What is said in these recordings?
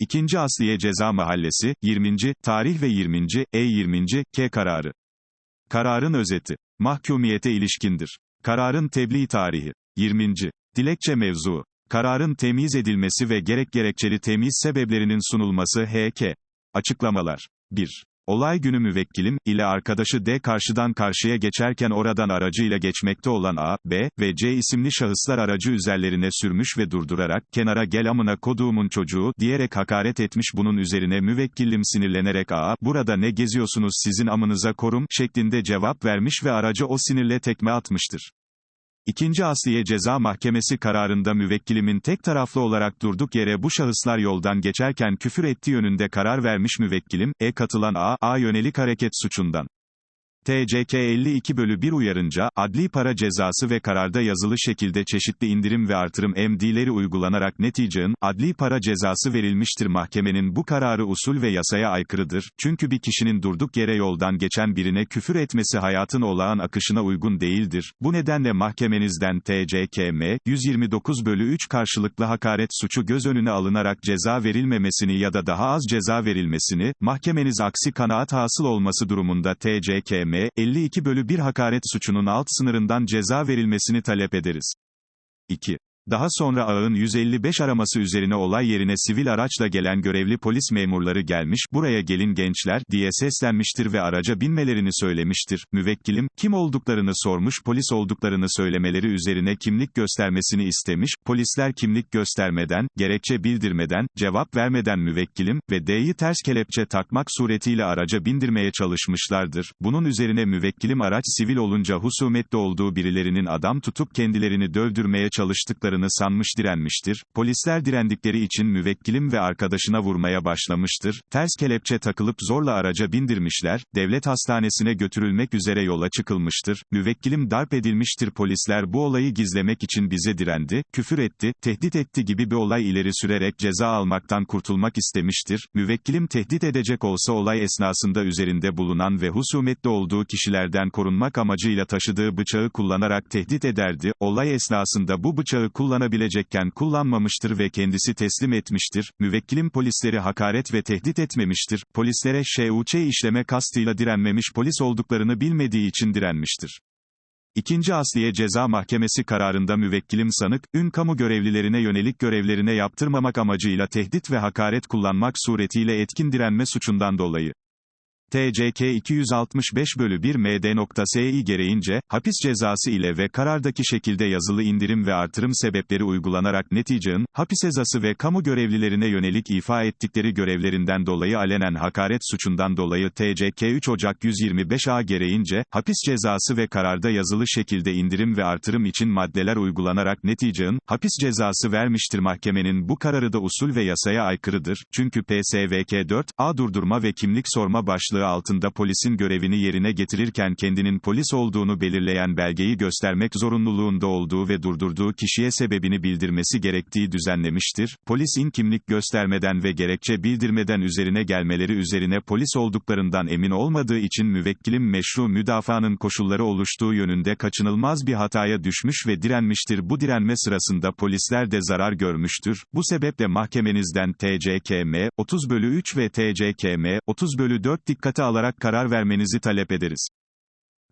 2. Asliye Ceza Mahallesi, 20. Tarih ve 20. E 20. K kararı. Kararın özeti. Mahkumiyete ilişkindir. Kararın tebliğ tarihi. 20. Dilekçe mevzuu. Kararın temiz edilmesi ve gerek gerekçeli temiz sebeplerinin sunulması HK. Açıklamalar. 1. Olay günü müvekkilim, ile arkadaşı D karşıdan karşıya geçerken oradan aracıyla geçmekte olan A, B ve C isimli şahıslar aracı üzerlerine sürmüş ve durdurarak, kenara gel amına koduğumun çocuğu, diyerek hakaret etmiş bunun üzerine müvekkilim sinirlenerek A, burada ne geziyorsunuz sizin amınıza korum, şeklinde cevap vermiş ve aracı o sinirle tekme atmıştır. İkinci Asliye Ceza Mahkemesi kararında müvekkilimin tek taraflı olarak durduk yere bu şahıslar yoldan geçerken küfür ettiği yönünde karar vermiş müvekkilim, E katılan A, A yönelik hareket suçundan. TCK 52 bölü 1 uyarınca, adli para cezası ve kararda yazılı şekilde çeşitli indirim ve artırım emdileri uygulanarak neticenin, adli para cezası verilmiştir. Mahkemenin bu kararı usul ve yasaya aykırıdır, çünkü bir kişinin durduk yere yoldan geçen birine küfür etmesi hayatın olağan akışına uygun değildir, bu nedenle mahkemenizden TCKM, 129 bölü 3 karşılıklı hakaret suçu göz önüne alınarak ceza verilmemesini ya da daha az ceza verilmesini, mahkemeniz aksi kanaat hasıl olması durumunda TCKM, 52 bölü 1 hakaret suçunun alt sınırından ceza verilmesini talep ederiz. 2. Daha sonra ağın 155 araması üzerine olay yerine sivil araçla gelen görevli polis memurları gelmiş, buraya gelin gençler, diye seslenmiştir ve araca binmelerini söylemiştir. Müvekkilim, kim olduklarını sormuş, polis olduklarını söylemeleri üzerine kimlik göstermesini istemiş, polisler kimlik göstermeden, gerekçe bildirmeden, cevap vermeden müvekkilim, ve D'yi ters kelepçe takmak suretiyle araca bindirmeye çalışmışlardır. Bunun üzerine müvekkilim araç sivil olunca husumetli olduğu birilerinin adam tutup kendilerini dövdürmeye çalıştıklarını sanmış direnmiştir. Polisler direndikleri için müvekkilim ve arkadaşına vurmaya başlamıştır. Ters kelepçe takılıp zorla araca bindirmişler. Devlet hastanesine götürülmek üzere yola çıkılmıştır. Müvekkilim darp edilmiştir. Polisler bu olayı gizlemek için bize direndi, küfür etti, tehdit etti gibi bir olay ileri sürerek ceza almaktan kurtulmak istemiştir. Müvekkilim tehdit edecek olsa olay esnasında üzerinde bulunan ve husumetli olduğu kişilerden korunmak amacıyla taşıdığı bıçağı kullanarak tehdit ederdi. Olay esnasında bu bıçağı kullanabilecekken kullanmamıştır ve kendisi teslim etmiştir. Müvekkilim polisleri hakaret ve tehdit etmemiştir. Polislere şuç işleme kastıyla direnmemiş polis olduklarını bilmediği için direnmiştir. İkinci Asliye Ceza Mahkemesi kararında müvekkilim sanık, ün kamu görevlilerine yönelik görevlerine yaptırmamak amacıyla tehdit ve hakaret kullanmak suretiyle etkin direnme suçundan dolayı. TCK 265 bölü 1 MD.Sİ gereğince, hapis cezası ile ve karardaki şekilde yazılı indirim ve artırım sebepleri uygulanarak neticenin, hapis cezası ve kamu görevlilerine yönelik ifa ettikleri görevlerinden dolayı alenen hakaret suçundan dolayı TCK 3 Ocak 125 A gereğince, hapis cezası ve kararda yazılı şekilde indirim ve artırım için maddeler uygulanarak neticenin, hapis cezası vermiştir mahkemenin bu kararı da usul ve yasaya aykırıdır, çünkü PSVK 4, A durdurma ve kimlik sorma başlığı başlığı altında polisin görevini yerine getirirken kendinin polis olduğunu belirleyen belgeyi göstermek zorunluluğunda olduğu ve durdurduğu kişiye sebebini bildirmesi gerektiği düzenlemiştir. Polisin kimlik göstermeden ve gerekçe bildirmeden üzerine gelmeleri üzerine polis olduklarından emin olmadığı için müvekkilim meşru müdafaanın koşulları oluştuğu yönünde kaçınılmaz bir hataya düşmüş ve direnmiştir. Bu direnme sırasında polisler de zarar görmüştür. Bu sebeple mahkemenizden TCKM 30 bölü 3 ve TCKM 30 bölü 4 dikkat dikkate alarak karar vermenizi talep ederiz.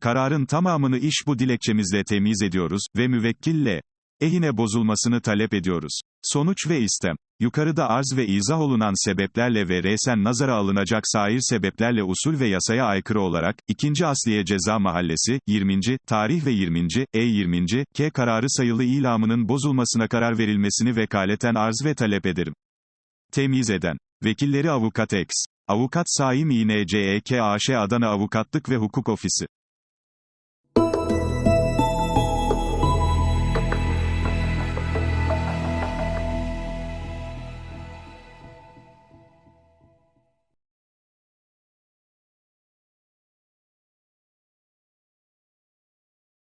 Kararın tamamını iş bu dilekçemizle temiz ediyoruz ve müvekkille ehine bozulmasını talep ediyoruz. Sonuç ve istem. Yukarıda arz ve izah olunan sebeplerle ve resen nazara alınacak sair sebeplerle usul ve yasaya aykırı olarak, 2. Asliye Ceza Mahallesi, 20. tarih ve 20. E 20. K kararı sayılı ilamının bozulmasına karar verilmesini vekaleten arz ve talep ederim. Temiz eden. Vekilleri Avukat X. Avukat Saim İNCEK AŞ Adana Avukatlık ve Hukuk Ofisi